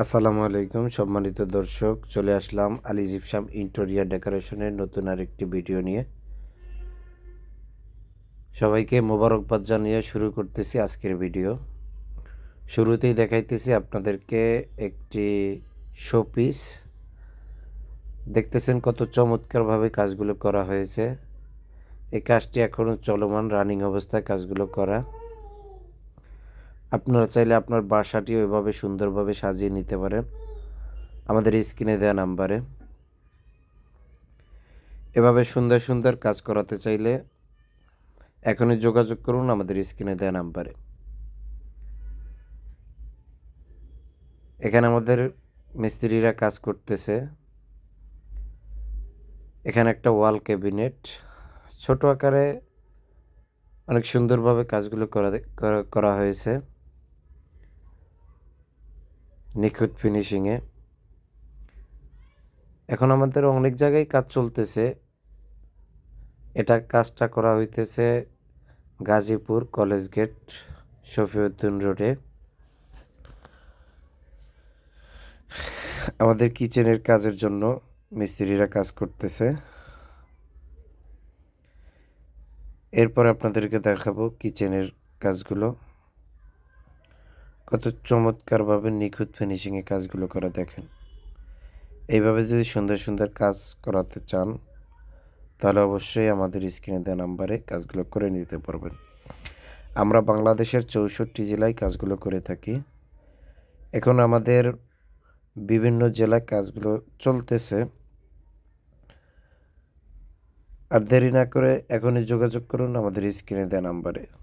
আসসালামু আলাইকুম, সম্মানিত দর্শক, চলে আসলাম আলি জিপসাম ইন্টেরিয়ার ডেকোরেশনের নতুন আরেকটি ভিডিও নিয়ে। সবাইকে মোবারকবাদ জানিয়ে শুরু করতেছি আজকের ভিডিও শুরুতেই দেখাইতেছি আপনাদেরকে একটি শোপিস দেখতেছেন কত চমৎকারভাবে কাজগুলো করা হয়েছে। এই কাজটি এখনও চলমান রানিং অবস্থায় কাজগুলো করা। আপনারা চাইলে আপনার বাসাটিও এভাবে সুন্দরভাবে সাজিয়ে নিতে পারেন। আমাদের স্ক্রিনে দেওয়া নাম্বারে। এভাবে সুন্দর সুন্দর কাজ করাতে চাইলে এখনই যোগাযোগ করুন আমাদের স্ক্রিনে দেওয়া নাম্বারে। এখানে আমাদের মিস্ত্রিরা কাজ করতেছে। এখানে একটা ওয়াল ক্যাবিনেট। ছোট আকারে অনেক সুন্দরভাবে কাজগুলো করা করা- হয়েছে। নিখুঁত ফিনিশিংয়ে এখন আমাদের অনেক জায়গায় কাজ চলতেছে। এটা কাজটা করা হইতেছে গাজীপুর কলেজ গেট শফিউদ্দিন রোডে। আমাদের কিচেনের কাজের জন্য মিস্ত্রিরা কাজ করতেছে। এরপর আপনাদেরকে দেখাবো কিচেনের কাজগুলো। কত চমৎকারভাবে নিখুঁত ফিনিশিংয়ে কাজগুলো করা দেখেন। এইভাবে যদি সুন্দর সুন্দর কাজ করাতে চান, তাহলে অবশ্যই আমাদের স্ক্রিনে দেওয়া নাম্বারে কাজগুলো করে নিতে পারবেন। আমরা বাংলাদেশের চৌষট্টি জেলায় কাজগুলো করে থাকি। এখন আমাদের বিভিন্ন জেলায় কাজগুলো চলতেছে। আর দেরি না করে এখনই যোগাযোগ করুন আমাদের স্ক্রিনে দেওয়া নাম্বারে।